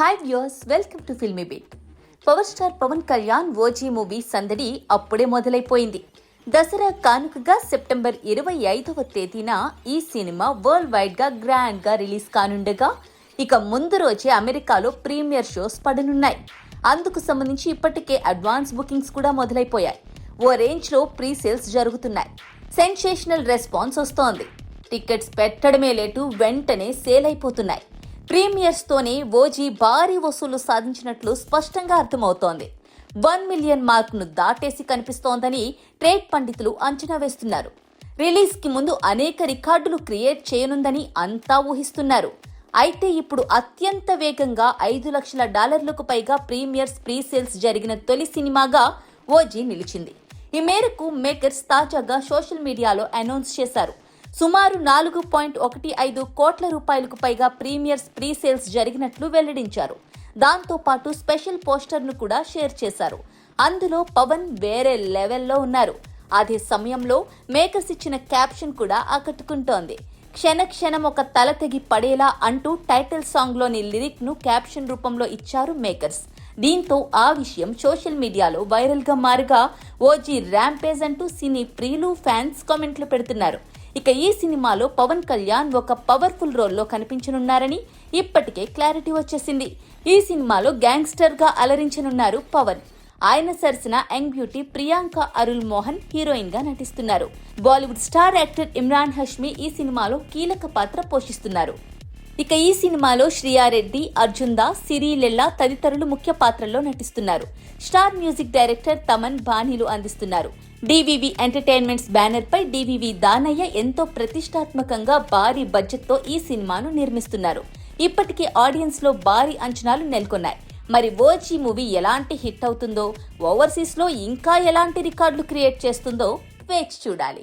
Hi viewers welcome to Filmibeat power star Pawan Kalyan OG movie సందడి అప్పుడే మొదలైపోయింది. దసరా కానుకగా September ఇరవై ఐదవ తేదీన ఈ సినిమా వరల్డ్ వైడ్గా గ్రాండ్గా రిలీజ్ కానుండగా ఇక ముందు రోజే అమెరికాలో ప్రీమియర్ షోస్ పడనున్నాయి. అందుకు సంబంధించి ఇప్పటికే అడ్వాన్స్ బుకింగ్స్ కూడా మొదలైపోయాయి. ఓ రేంజ్లో ప్రీ సేల్స్ జరుగుతున్నాయి. సెన్సేషనల్ రెస్పాన్స్ వస్తోంది. టికెట్స్ పెట్టడమే లేటు వెంటనే సేల్ అయిపోతున్నాయి. ప్రీమియర్స్తోనే ఓజీ భారీ వసూలు సాధించినట్లు స్పష్టంగా అర్థమవుతోంది. వన్ మిలియన్ మార్క్ను దాటేసి కనిపిస్తోందని ట్రేడ్ పండితులు అంచనా వేస్తున్నారు. రిలీజ్కి ముందు అనేక రికార్డులు క్రియేట్ చేయనుందని అంతా ఊహిస్తున్నారు. అయితే ఇప్పుడు అత్యంత వేగంగా ఐదు లక్షల డాలర్లకు పైగా ప్రీమియర్స్ ప్రీ సేల్స్ జరిగిన తొలి సినిమాగా ఓజీ నిలిచింది. ఈ మేరకు మేకర్స్ తాజాగా సోషల్ మీడియాలో అనౌన్స్ చేశారు. సుమారు నాలుగు పాయింట్ ఒకటి ఐదు కోట్ల రూపాయలకు పైగా ప్రీమియర్స్ ప్రీ సేల్స్ జరిగినట్లు వెల్లడించారు. దాంతో పాటు స్పెషల్ పోస్టర్ను కూడా షేర్ చేశారు. అందులో పవన్ వేరే లెవెల్లో ఉన్నారు. అదే సమయంలో మేకర్స్ ఇచ్చిన క్యాప్షన్ కూడా ఆకట్టుకుంటోంది. క్షణ క్షణం ఒక తల తెగి పడేలా అంటూ టైటిల్ సాంగ్లోని లిరిక్ను క్యాప్షన్ రూపంలో ఇచ్చారు మేకర్స్. దీంతో ఆ విషయం సోషల్ మీడియాలో వైరల్గా మారగా ఓజీ ర్యాంపేజ్ అంటూ సినీ ప్రియులు ఫ్యాన్స్ కామెంట్లు పెడుతున్నారు. ఇక ఈ సినిమాలో పవన్ కళ్యాణ్ ఒక పవర్ఫుల్ రోల్లో కనిపించనున్నారని ఇప్పటికే క్లారిటీ వచ్చేసింది. ఈ సినిమాలో గ్యాంగ్స్టర్గా అలరించనున్నారు పవన్. ఆయన సరసన యంగ్ బ్యూటీ ప్రియాంక అరుల్ మోహన్ హీరోయిన్గా నటిస్తున్నారు. Bollywood star actor Emraan Hashmi ఈ సినిమాలో కీలక పాత్ర పోషిస్తున్నారు. ఇక ఈ సినిమాలో శ్రీయారెడ్డి అర్జున్ దాస్ సిరిలెల్లా తదితరులు ముఖ్య పాత్రల్లో నటిస్తున్నారు. స్టార్ మ్యూజిక్ డైరెక్టర్ తమన్ బాణీలు అందిస్తున్నారు. డివివి ఎంటర్టైన్మెంట్స్ బ్యానర్ పై డివివి దానయ్య ఎంతో ప్రతిష్టాత్మకంగా భారీ బడ్జెట్తో ఈ సినిమాను నిర్మిస్తున్నారు. ఇప్పటికే ఆడియన్స్లో భారీ అంచనాలు నెలకొన్నాయి. మరి ఓజీ మూవీ ఎలాంటి హిట్ అవుతుందో ఓవర్సీస్లో ఇంకా ఎలాంటి రికార్డులు క్రియేట్ చేస్తుందో వేచి చూడాలి.